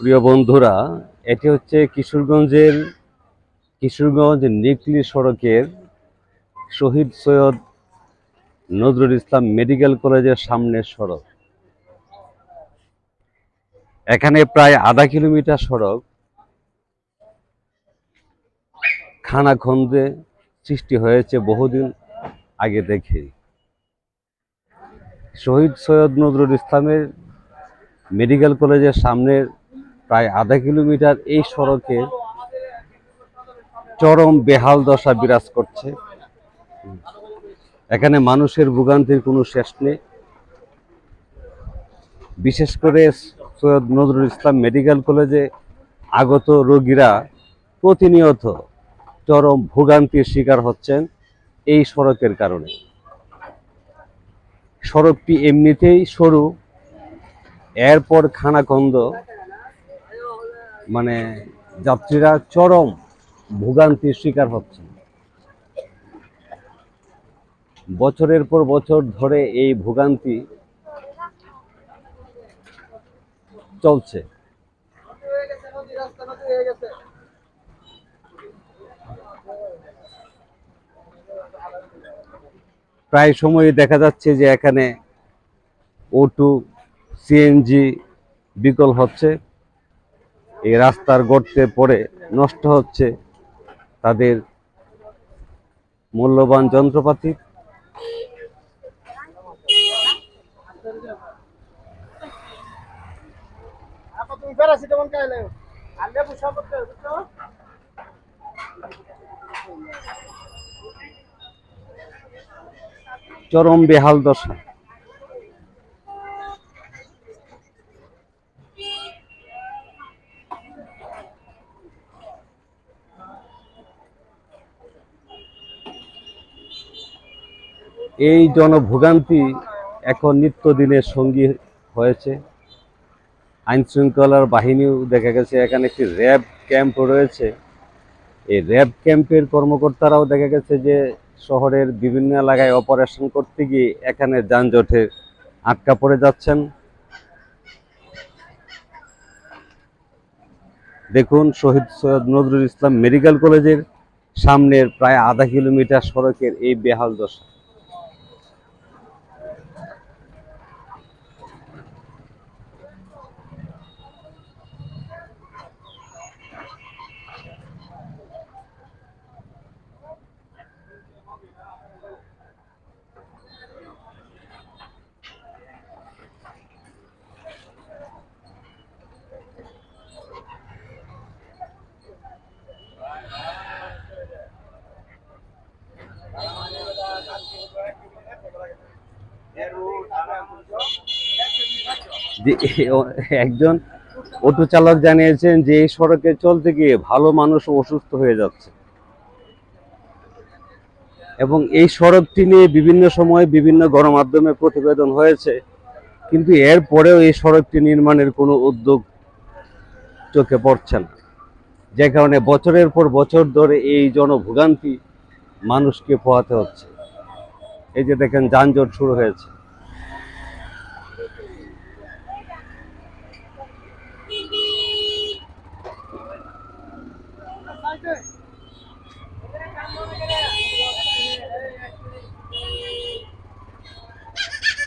প্রিয় বন্ধুরা, এটি হচ্ছে কিশোরগঞ্জের, কিশোরগঞ্জ নিকলি সড়কের শহীদ সৈয়দ নজরুল ইসলাম মেডিকেল কলেজের সামনের সড়ক। এখানে প্রায় আধা কিলোমিটার সড়ক খানাখন্দে সৃষ্টি হয়েছে বহুদিন আগে থেকে শহীদ সৈয়দ নজরুল ইসলামের মেডিকেল কলেজের সামনের প্রায় আধা কিলোমিটার এই সড়কে চরম বেহাল দশা বিরাজ করছে। এখানে মানুষের ভোগান্তির কোনো শেষ নেই। বিশেষ করে সৈয়দ নজরুল ইসলাম মেডিকেল কলেজে আগত রোগীরা প্রতিনিয়ত চরম ভোগান্তির শিকার হচ্ছেন এই সড়কের কারণে। সড়কটি এমনিতেই সরু, এরপর খানাখন্দ মানে যাত্রীরা চরম ভোগান্তির শিকার হচ্ছেন বছরের পর বছর ধরে এই ভোগান্তি চলছে। প্রায় সময় দেখা যাচ্ছে যে এখানে ওটু সিএনজি বিকল হচ্ছে। এই রাস্তার গর্তে পড়ে নষ্ট হচ্ছে তাদের মূল্যবান যন্ত্রপাতি? চরম বেহাল দশা। এই জনভোগান্তি এখন নিত্যদিনের সঙ্গী হয়েছে। আইন শৃঙ্খলার বাহিনীও দেখা গেছে, এখানে একটি র্যাব ক্যাম্প রয়েছে। এই র্যাব ক্যাম্পের কর্মকর্তারাও দেখা গেছে যে শহরের বিভিন্ন এলাকায় অপারেশন করতে গিয়ে এখানে যানজটে আটকা পড়ে যাচ্ছেন। দেখুন, শহীদ সৈয়দ নজরুল ইসলাম মেডিকেল কলেজের সামনের প্রায় আধা কিলোমিটার সড়কের এই বেহাল দশা। একজন অটো চালক জানিয়েছেন যে এই সড়কে চলতে গিয়ে ভালো মানুষ অসুস্থ হয়ে যাচ্ছে। এবং এই সড়কটি নিয়ে বিভিন্ন সময় বিভিন্ন গণমাধ্যমে প্রতিবেদন হয়েছে, কিন্তু এর পরেও এই সড়কটি নির্মাণের কোনো উদ্যোগ চোখে পড়ছে না। যে কারণে বছরের পর বছর ধরে এই জনভোগান্তি মানুষকে পোহাতে হচ্ছে। এই যে দেখেন যানজট শুরু হয়েছে।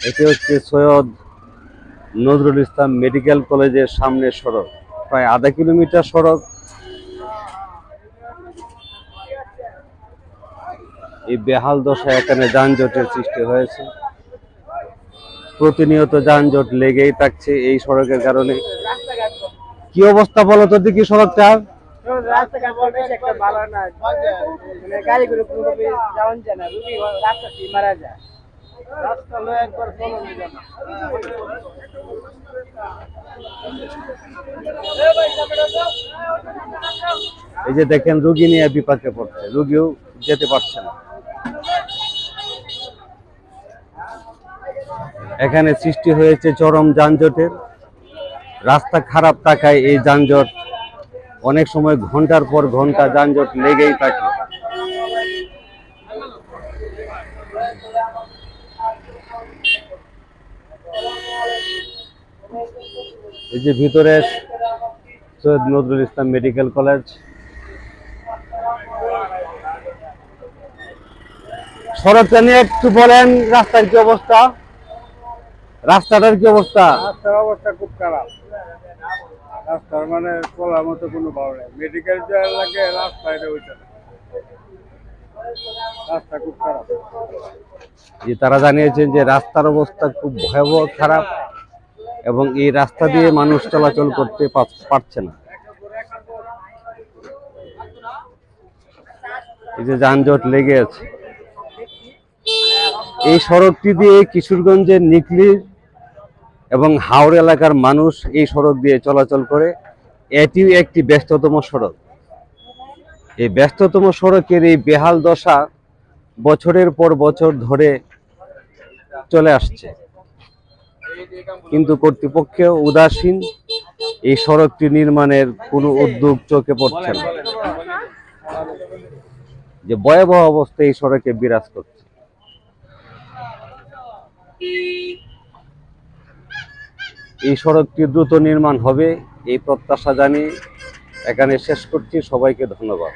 এটি হচ্ছে সৈয়দ নজরুল ইসলাম মেডিকেল কলেজের সামনের সড়ক, প্রায় আধা কিলোমিটার সড়ক। এই বেহাল দশায় এখানে যানজটের সৃষ্টি হয়েছে। প্রতিনিয়ত যানজট লেগেই থাকছে এই সড়কের কারণে। কি অবস্থা বলো তো দেখি না। এই যে দেখেন, রুগী নিয়ে বিপাকে পড়ছে। রুগীও যেতে পারছে না। এখানে সৃষ্টি হয়েছে চরম যানজটের। রাস্তা খারাপ থাকায় এই যানজট অনেক সময় ঘণ্টার পর ঘণ্টা যানজট লেগেই থাকে। এই যে ভিতরে সৈয়দ নজরুল ইসলাম মেডিকেল কলেজ। নিয়ে একটু বলেন, রাস্তার কি অবস্থা? রাস্তাটার কি অবস্থা? রাস্তার অবস্থা খুব খারাপ। রাস্তার মানে চলার মতো কোনো ভালো নেই। মেডিকেল লাগে রাস্তা এটা ওইটা রাস্তা খুব খারাপ। যে তারা জানিয়েছেন যে রাস্তার অবস্থা খুব ভয়াবহ খারাপ এবং এই রাস্তা দিয়ে মানুষ চলাচল করতে পার- পারছে না। এই যে যানজট লেগে আছে। এই সড়কটি দিয়ে কিশোরগঞ্জের নিকলির এবং হাওড় এলাকার মানুষ এই সড়ক দিয়ে চলাচল করে। এটিও একটি ব্যস্ততম সড়ক। এই ব্যস্ততম সড়কের এই বেহাল দশা বছরের পর বছর ধরে চলে আসছে। কিন্তু কর্তৃপক্ষ উদাসীন। এই সড়কটি নির্মাণের কোনো উদ্যোগ চোখে পড়ছে না। যে ভয়াবহ অবস্থা এই সড়কে বিরাজ করছে। এই সড়কটি দ্রুত নির্মাণ হবে এই প্রত্যাশা জানিয়ে এখানে শেষ করছি। সবাইকে ধন্যবাদ।